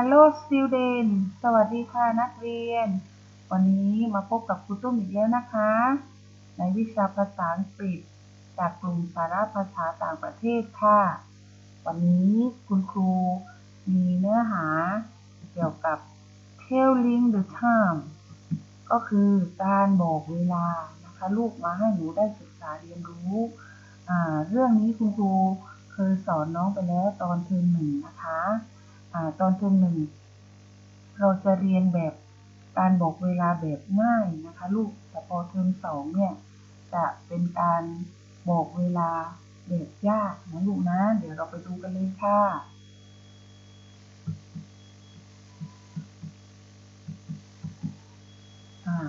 Hello student สวัสดีค่ะนักเรียน วันนี้มาพบกับครูตุ้มอีกแล้วนะคะ ในวิชาภาษาอังกฤษ จากกลุ่มสาระภาษาต่างประเทศค่ะ วันนี้คุณครูมีเนื้อหาเกี่ยวกับ telling the time ก็คือการบอกเวลานะคะลูกมาให้หนูได้ศึกษาเรียนรู้เรื่องนี้คุณครูเคยสอนน้องไปแล้วตอนเทอมหนึ่งนะคะ ตอนเทอมหนึ่งเราจะเรียนแบบการบอกเวลาแบบง่ายนะคะ ลูกแต่พอเทอมสองเนี่ย จะเป็นการบอกเวลาแบบยากนะลูกนะ เดี๋ยวเราไปดูกันเลยค่ะ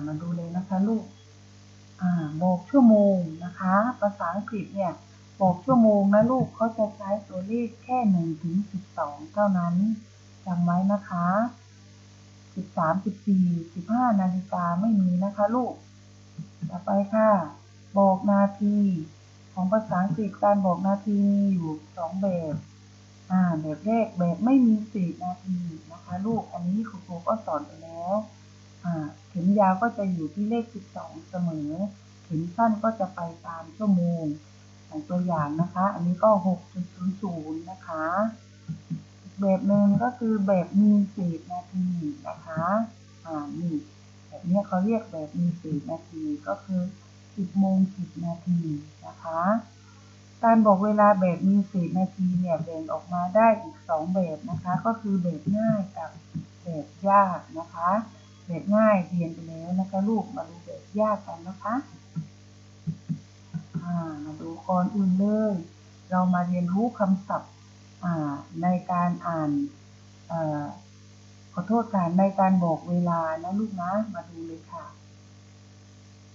มาดูเลยนะคะลูกอบอกชั่วโมงนะคะ ภาษาอังกฤษเนี่ย บอกชั่วโมงนะลูกเขาจะใช้ตัวเลขแค่หนึ่งถึงสิบสองเท่านั้นจำไว้นะคะสิบสามสิบสี่สิบห้านาฬิกาไม่มีนะคะลูก ต่อไปค่ะ บอกนาที ของภาษาอังกฤษการบอกนาทีมีอยู่สองแบบอ่าแบบแรกแบบไม่มีสิบนาทีนะคะ ลูกอันนี้ครูครูก็สอนไปแล้วอ่าเข็มยาวก็จะอยู่ที่เลขสิบสองเสมอ เข็มสั้นก็จะไปตามชั่วโมง ของตัวอย่างนะคะ อันนี้ก็หกจุดศูนย์ศูนย์นะคะ แบบหนึ่งก็คือแบบมีสิบนาทีนะคะ อ่า นี่ แบบนี้เขาเรียกแบบมีสิบนาทีก็คือสิบโมงสิบนาทีนะคะ การบอกเวลาแบบมีสิบนาทีเนี่ยแบ่งออกมาได้อีกสองแบบนะคะ ก็คือแบบง่ายกับแบบยากนะคะแบบง่ายเรียนไปแล้วนะคะลูกมาดูแบบยากกันนะคะ อ่ามาดูก่อนอื่นเลย เรามาเรียนรู้คำศัพท์อ่าในการอ่านอขอโทษค่ะในการบอกเวลานะลูกนะ มาดูเลยค่ะ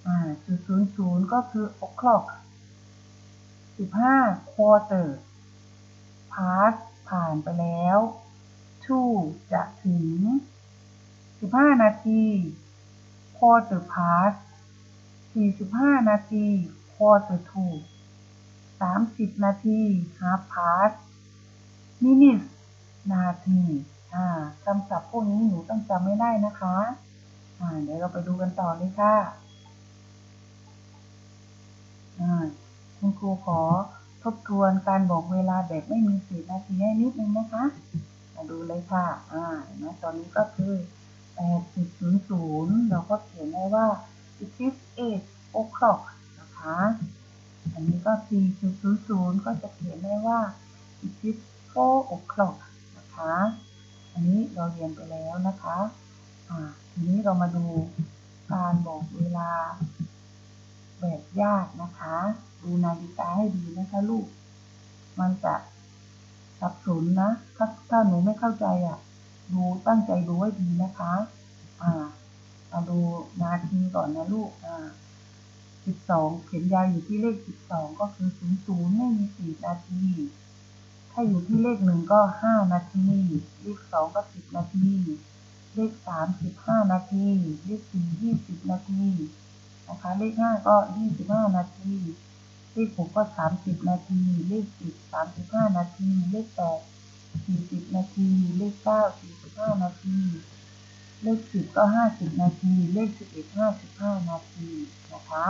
อ่าจุดศูนย์ศูนย์ก็คือ o'clock สิบห้า quarter past ผ่านไปแล้ว to จะถึงสิบห้านาที quarter past สี่สิบห้านาที quarter to สามสิบนาที half past minutes นาที อ่าคำศัพท์พวกนี้หนูต้องจำไม่ได้นะคะ อ่า เดี๋ยวเราไปดูกันต่อเลยค่ะ อ่า คุณครูขอทบทวนการบอกเวลาแบบไม่มีสิบนาทีให้นิดนึงนะคะ มาดูเลยค่ะ อ่าเห็นไหมตอนนี้ก็คือแปดสิบศูนย์ศูนย์เราก็เขียนได้ว่า it is eight o'clock นะคะ อันนี้ก็สี่จุดศูนย์ศูนย์ก็จะเขียนได้ว่า it is four o'clock นะคะ อันนี้เราเรียนไปแล้วนะคะ อ่า ทีนี้เรามาดูการบอกเวลาแบบยากนะคะ ดูนาฬิกาให้ดีนะคะลูก มันจะสับสนนะ ถ้าถ้าหนูไม่เข้าใจอะ ดูตั้งใจดูให้ดีนะคะ อ่ามาดูนาทีก่อนนะลูก อ่า สิบสองเขียนยาวอยู่ที่เลขสิบสองก็คือศูนย์ศูนย์ไม่มีสี่นาที ถ้าอยู่ที่เลขหนึ่งก็ห้านาที เลขสองก็สิบนาที เลขสามสิบห้านาที เลขสี่ยี่สิบนาทีนะคะ เลขห้าก็ยี่สิบห้านาที เลขหกก็สามสิบนาที เลขสิบสามสิบห้านาที เลขแปดสี่สิบนาที เลขเก้าสี่สิบห้านาที เลขสิบก็ห้าสิบนาที เลขสิบเอ็ดห้าสิบห้านาทีนะคะ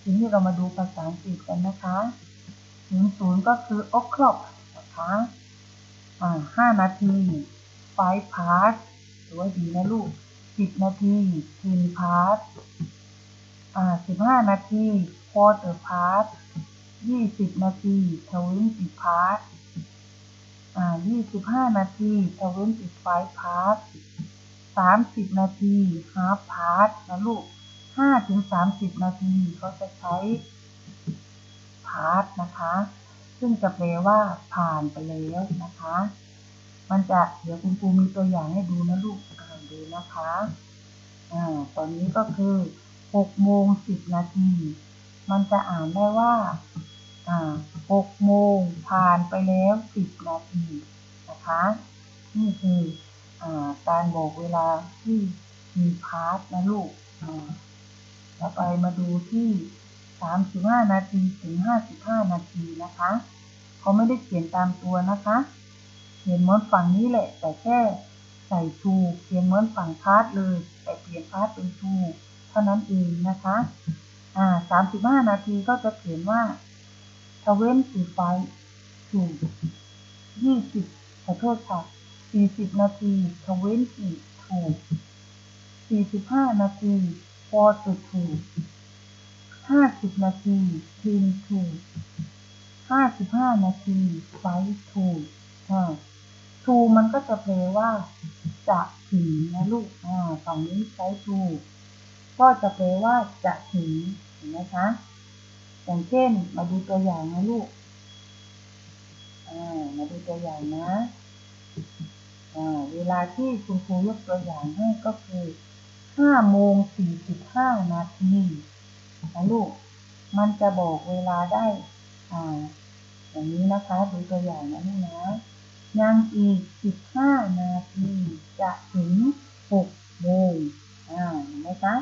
ทีนี้เรามาดูภาษาอังกฤษกันนะคะศูนย์ศูนย์ก็คือ o'clock นะคะอ่าห้านาที five past ดูไว้ดีนะลูกสิบนาที ten past อ่าสิบห้านาที quarter past ยี่สิบนาที twenty past อ่ายี่สิบห้านาที twenty five past สามสิบนาที half past นะลูกห้าถึงสามสิบนาทีเขาจะใช้ past นะคะ ซึ่งจะแปลว่าผ่านไปแล้วนะคะ มันจะเดี๋ยวคุณครูมีตัวอย่างให้ดูนะลูกอ่านดูนะคะอ่าตอนนี้ก็คือหกโมงสิบนาที มันจะอ่านได้ว่าอ่าหกโมงผ่านไปแล้วสิบนาทีนะคะ นี่คือ การบอกเวลาที่มีพาร์ทนะลูกอ่าไปมาดูที่สามสิบห้านาทีถึงห้าสิบห้านาทีนะคะเขาไม่ได้เขียนตามตัวนะคะเขียนเหมือนฝั่งนี้แหละ แต่แค่ใส่ทูเขียนเหมือนฝั่งพาร์ทเลย แต่เปลี่ยนพาร์ทเป็นทูเท่านั้นเองนะคะ อ่าสามสิบห้านาทีก็จะเขียนว่าทเวนตีไฟทูยี่สิบขอโทษค่ะ สี่สิบนาทีทเวนตีทูสี่สิบห้านาทีฟอร์ทูห้าสิบนาทีทีนทูห้าสิบห้านาทีไฟทูกอ่าทูมันก็จะแปลว่า จะถึงนะลูกอ่าฝั่งนี้ใช้ทูก็จะแปลว่าจะถึงเห็นไหมคะ อย่างเช่น มาดูตัวอย่างนะลูกอ่ามาดูตัวอย่างนะ เวลาที่คุณครูยกตัวอย่างให้ก็คือห้าโมงสี่สิบห้านาทีนะลูก มันจะบอกเวลาได้อ่าอย่างนี้นะคะดูตัวอย่างนะลูกนะยังอีกสิบห้านาทีจะถึงหกโมงอ่าเห็นไหมคะ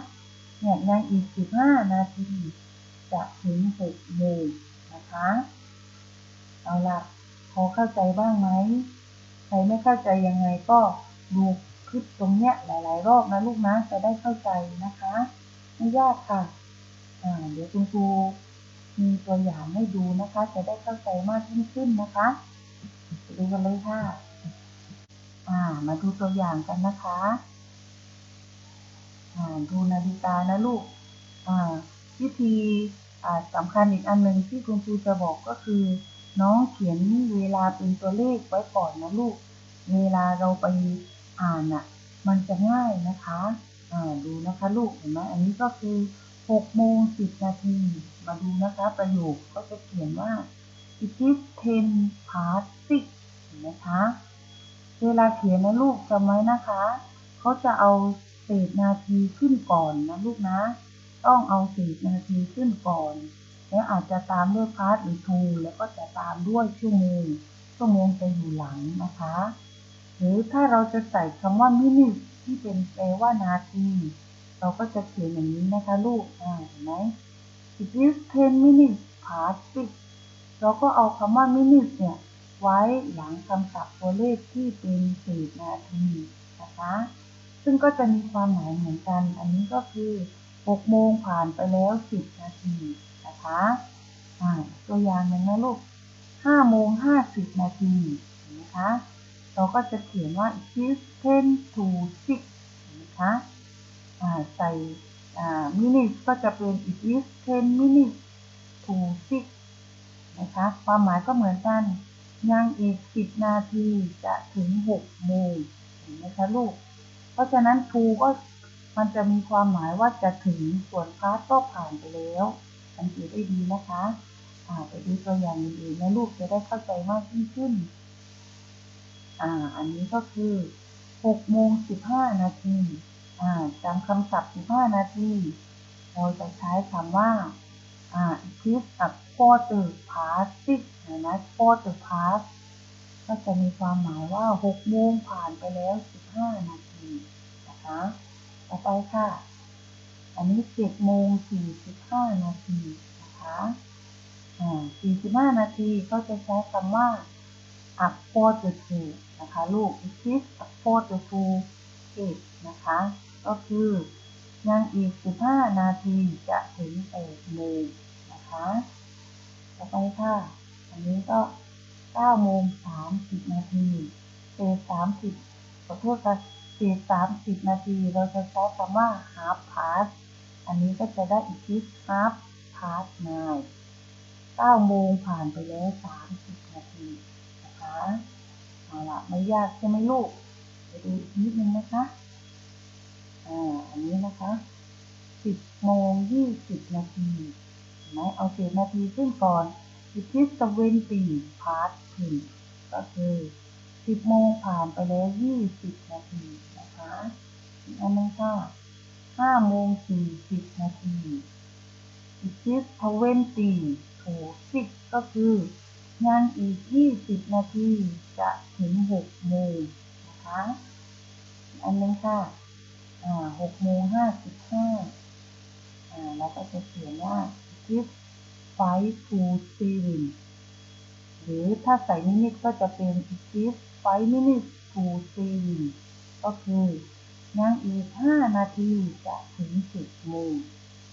เนี่ยยังอีกสิบห้านาทีจะถึงหกโมงนะคะ เอาละพอเข้าใจบ้างไหม รไม่เข้าใจยังไงก็ดูคลิปตรงเนี้ยหลาย ๆ รอบนะลูกนะจะได้เข้าใจนะคะไม่ยากค่ะอ่าเดี๋ยวคุณครูมีตัวอย่างให้ดูนะคะ จะได้เข้าใจมากยิ่งขึ้นนะคะดูกันเลยค่ะอ่า มาดูตัวอย่างกันนะคะอ่าดูนาฬิกานะลูกอ่าวิธีอ่าสำคัญอีกอันหนึ่งที่คุณครูจะบอกก็คือ น้องเขียนเวลาเป็นตัวเลขไว้ก่อนนะลูก เวลาเราไปอ่านอะ มันจะง่ายนะคะ อ่าดูนะคะลูกเห็นไหมอันนี้ก็คือหกโมงสิบนาที มาดูนะคะประโยคก็จะเขียนว่า it is ten past six เห็นไหมคะ เวลาเขียนนะลูกจำไว้นะคะ เขาจะเอาเศษนาทีขึ้นก่อนนะลูกนะ ต้องเอาเศษนาทีขึ้นก่อน แล้วอาจจะตามด้วยพาร์ทหรือทูแล้วก็จะตามด้วยชั่วโมงชั่วโมงจะอยู่หลังนะคะ หรือถ้าเราจะใส่คำว่ามินิที่เป็นแปลว่านาที เราก็จะเขียนอย่างนี้นะคะลูกอ่าเห็นไหม it is ten minutes past six เราก็เอาคำว่า minutes เนี่ยไว้หลังคำศัพท์ตัวเลขที่เป็นเศษนาทีนะคะ ซึ่งก็จะมีความหมายเหมือนกัน อันนี้ก็คือ 6 โมงผ่านไปแล้ว 10 นาที นะคะอ่าตัวอย่างหนึ่งนะลูก5โมง50นาทีเห็นไหมคะ เราก็จะเขียนว่า it is 10 to 6นะคะอ่าใส่อ่า minutes ก็จะเป็น it is 10 minutes to 6นะคะ ความหมายก็เหมือนกัน ยังอีก10นาทีจะถึง6โมงเห็นไหมคะลูก เพราะฉะนั้น to ก็มันจะมีความหมายว่าจะถึงส่วนพาร์ทก็ผ่านไปแล้ว สังเกตได้ดีนะคะอ่าไปดูตัวอย่างอื่นๆนะลูกจะได้เข้าใจมากยิ่งขึ้น อ่า อันนี้ก็คือ6โมง15นาทีอ่าจำคำศัพท์15นาที เราจะใช้คำว่าอ่า it is a quarter past six นะ quarter past ก็จะมีความหมายว่า6โมงผ่านไปแล้ว15นาทีนะคะ ต่อไปค่ะ อันนี้7โมง45นาทีนะคะอ่า45นาทีก็จะใช้คำว่า a quarter to นะคะลูก it is a quarter to eight นะคะ ก็คือยังอีก15นาทีจะถึง8โมงนะคะต่อไปค่ะ อันนี้ก็9โมง30นาทีเศษ30ขอโทษค่ะ เศษ30 นาทีเราจะใช้คำว่า half past อันนี้ก็จะได้อีกที half past nine 9โมงผ่านไปแล้ว 30 นาทีนะคะเอาละไม่ยากใช่ไหมลูกไปดูอีกนิดนึงนะคะอ่าอันนี้นะคะ 10โมง20 นาทีไหมเอาเศษนาทีขึ้นก่อน it is twenty past ten ก็คือ 10โมงผ่านไปแล้ว20นาทีนะคะอันนึงค่ะ5โมง40นาที it is twenty to six ก็คือยังอีก20นาทีจะถึง6โมงนะคะอีกอันนึงค่ะอ่า6โมง55อ่าแล้วก็จะเขียนว่า it is five to seven หรือถ้าใส่นิดๆก็จะเป็น it is five minutes to seven กก็คือยังอีก 5 นาทีจะถึง 10โมง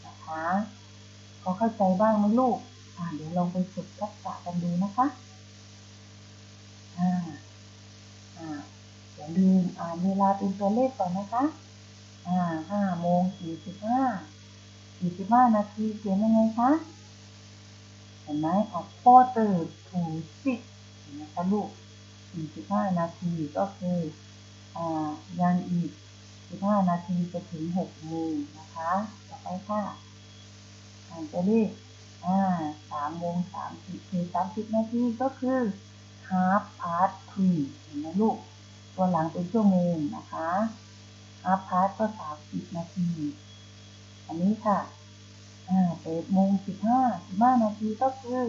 นะคะพอเข้าใจบ้างไหมลูก อ่าเดี๋ยวลองไปฝึกทักษะกันดูนะคะ อ่า อ่าอย่าลืมอ่านเวลาเป็นตัวเลขก่อนนะคะ อ่าห้าโมงสี่สิบห้าสี่สิบห้านาทีเขียนยังไงคะ เห็นไหมออก quarter to six นไหมคะลูก สี่สิบห้านาทีก็คืออ่ายังอีกสิบห้านาทีจะถึงหกโมงนะคะ ต่อไปค่ะอ่านตัวเลขอ่าสามโมงสามสิบคือสามสิบนาทีก็คือ half past three เห็นไหมลูก ตัวหลังเป็นชั่วโมงนะคะ half past ก็สามสิบนาที อันนี้ค่ะอ่าแปดโมงสิบห้าสิบห้านาทีก็คือ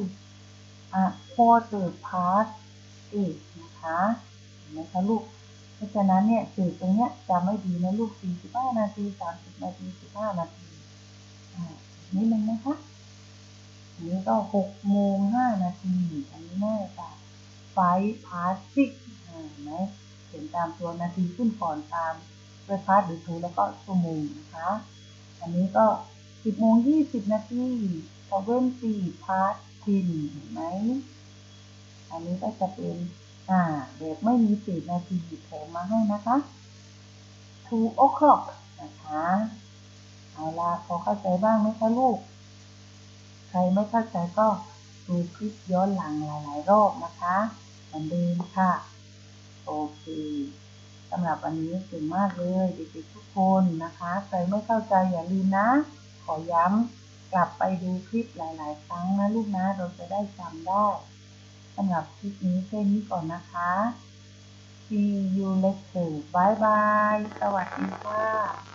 อ่า quarter past eight นะคะเห็นไหมคะลูก เพราะฉะนั้นเนี่ยสื่อตรงเนี้ยจำไม่ดีนะลูกสี่สิบห้านาทีสามสิบนาทีสิบห้านาทีอ่านิดนึงนะคะอันนี้ก็หกโมงห้านาที อันนี้ง่ายค่ะ five past six อ่าเห็นไหมเขียนตามตัวนาทีขึ้นก่อนตามด้วยพาร์ทหรือทูแล้วก็ชั่วโมงนะคะ อันนี้ก็สิบโมงยี่สิบนาทีพอเว้นสี่พาร์ททินเห็นไหม อันนี้ก็จะเป็นอ่าเด็กไม่มีสี่นาทีแถมมาให้นะคะ two o'clock นะคะ เอาละพอเข้าใจบ้างไหมคะลูก ใครไม่เข้าใจก็ดูคลิปย้อนหลังหลาย ๆ รอบนะคะเหมือนเดิมค่ะ โอเคสำหรับวันนี้เก่งมากเลยเด็กๆทุกคนนะคะ ใครไม่เข้าใจอย่าลืมนะ ขอย้ำกลับไปดูคลิปหลาย ๆ ครั้งนะลูกนะ เราจะได้จำได้ สำหรับคลิปนี้แค่นี้ก่อนนะคะ See you later บายบาย สวัสดีค่ะ